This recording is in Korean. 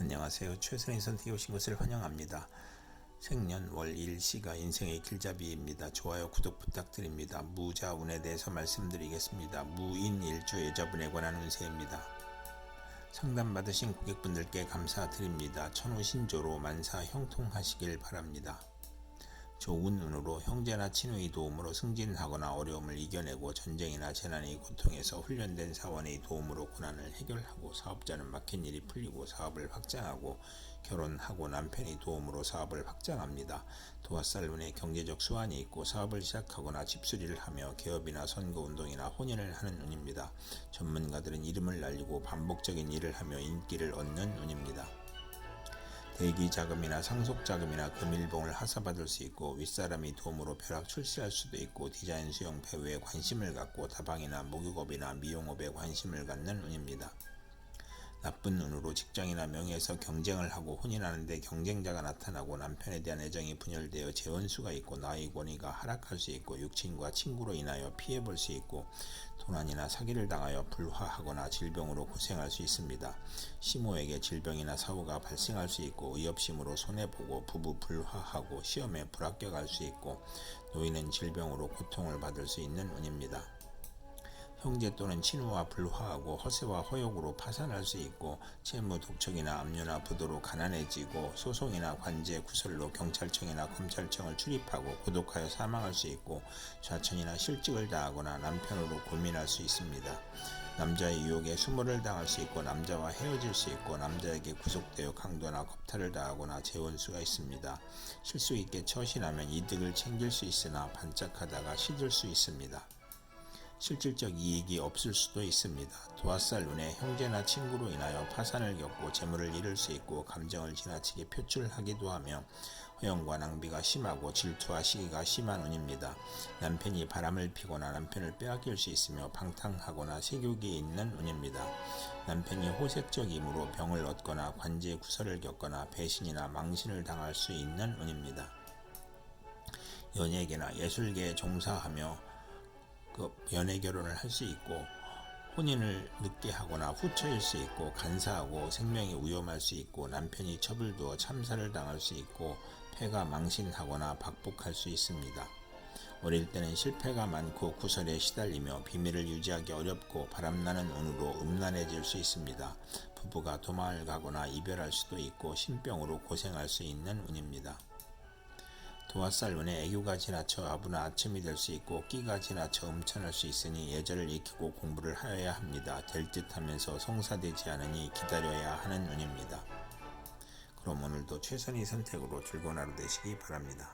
안녕하세요. 최선의 선택에 오신 것을 환영합니다. 생년 월 일시가 인생의 길잡이입니다. 좋아요, 구독 부탁드립니다. 무자운에 대해서 말씀드리겠습니다. 무인 일주 여자분에 관한 운세입니다. 상담 받으신 고객분들께 감사드립니다. 천우신조로 만사 형통하시길 바랍니다. 좋은 운으로 형제나 친구의 도움으로 승진하거나 어려움을 이겨내고 전쟁이나 재난의 고통에서 훈련된 사원의 도움으로 고난을 해결하고 사업자는 막힌 일이 풀리고 사업을 확장하고 결혼하고 남편의 도움으로 사업을 확장합니다. 도화살 운에 경제적 수완이 있고 사업을 시작하거나 집수리를 하며 개업이나 선거운동이나 혼인을 하는 운입니다. 전문가들은 이름을 날리고 반복적인 일을 하며 인기를 얻는 운입니다. 대기 자금이나 상속 자금이나 금일봉을 하사받을 수 있고 윗사람이 도움으로 벼락 출시할 수도 있고 디자인 수영 배우에 관심을 갖고 다방이나 목욕업이나 미용업에 관심을 갖는 운입니다. 나쁜 운으로 직장이나 명예에서 경쟁을 하고 혼인하는데 경쟁자가 나타나고 남편에 대한 애정이 분열되어 재원수가 있고 나의 권위가 하락할 수 있고 육친과 친구로 인하여 피해볼 수 있고 도난이나 사기를 당하여 불화하거나 질병으로 고생할 수 있습니다. 시모에게 질병이나 사고가 발생할 수 있고 의협심으로 손해보고 부부 불화하고 시험에 불합격할 수 있고 노인은 질병으로 고통을 받을 수 있는 운입니다. 형제 또는 친우와 불화하고 허세와 허욕으로 파산할 수 있고 채무 독촉이나 압류나 부도로 가난해지고 소송이나 관제 구설로 경찰청이나 검찰청을 출입하고 고독하여 사망할 수 있고 좌천이나 실직을 당하거나 남편으로 고민할 수 있습니다. 남자의 유혹에 수모를 당할 수 있고 남자와 헤어질 수 있고 남자에게 구속되어 강도나 겁탈을 당하거나 재원수가 있습니다. 실수 있게 처신하면 이득을 챙길 수 있으나 반짝하다가 시들 수 있습니다. 실질적 이익이 없을 수도 있습니다. 도화살 눈에 형제나 친구로 인하여 파산을 겪고 재물을 잃을 수 있고 감정을 지나치게 표출하기도 하며 허영과 낭비가 심하고 질투와 시기가 심한 운입니다. 남편이 바람을 피거나 남편을 빼앗길 수 있으며 방탕하거나 세교기에 있는 운입니다. 남편이 호색적이므로 병을 얻거나 관제 구설을 겪거나 배신이나 망신을 당할 수 있는 운입니다. 연예계나 예술계에 종사하며 그 연애 결혼을 할 수 있고 혼인을 늦게 하거나 후처일 수 있고 간사하고 생명이 위험할 수 있고 남편이 첩을 두어 참사를 당할 수 있고 폐가 망신하거나 박복할 수 있습니다. 어릴 때는 실패가 많고 구설에 시달리며 비밀을 유지하기 어렵고 바람나는 운으로 음란해질 수 있습니다. 부부가 도망을 가거나 이별할 수도 있고 신병으로 고생할 수 있는 운입니다. 도화살 운에 애교가 지나쳐 아부나 아첨이 될 수 있고 끼가 지나쳐 음천할 수 있으니 예절을 익히고 공부를 하여야 합니다. 될 듯 하면서 성사되지 않으니 기다려야 하는 운입니다. 그럼 오늘도 최선의 선택으로 즐거운 하루 되시기 바랍니다.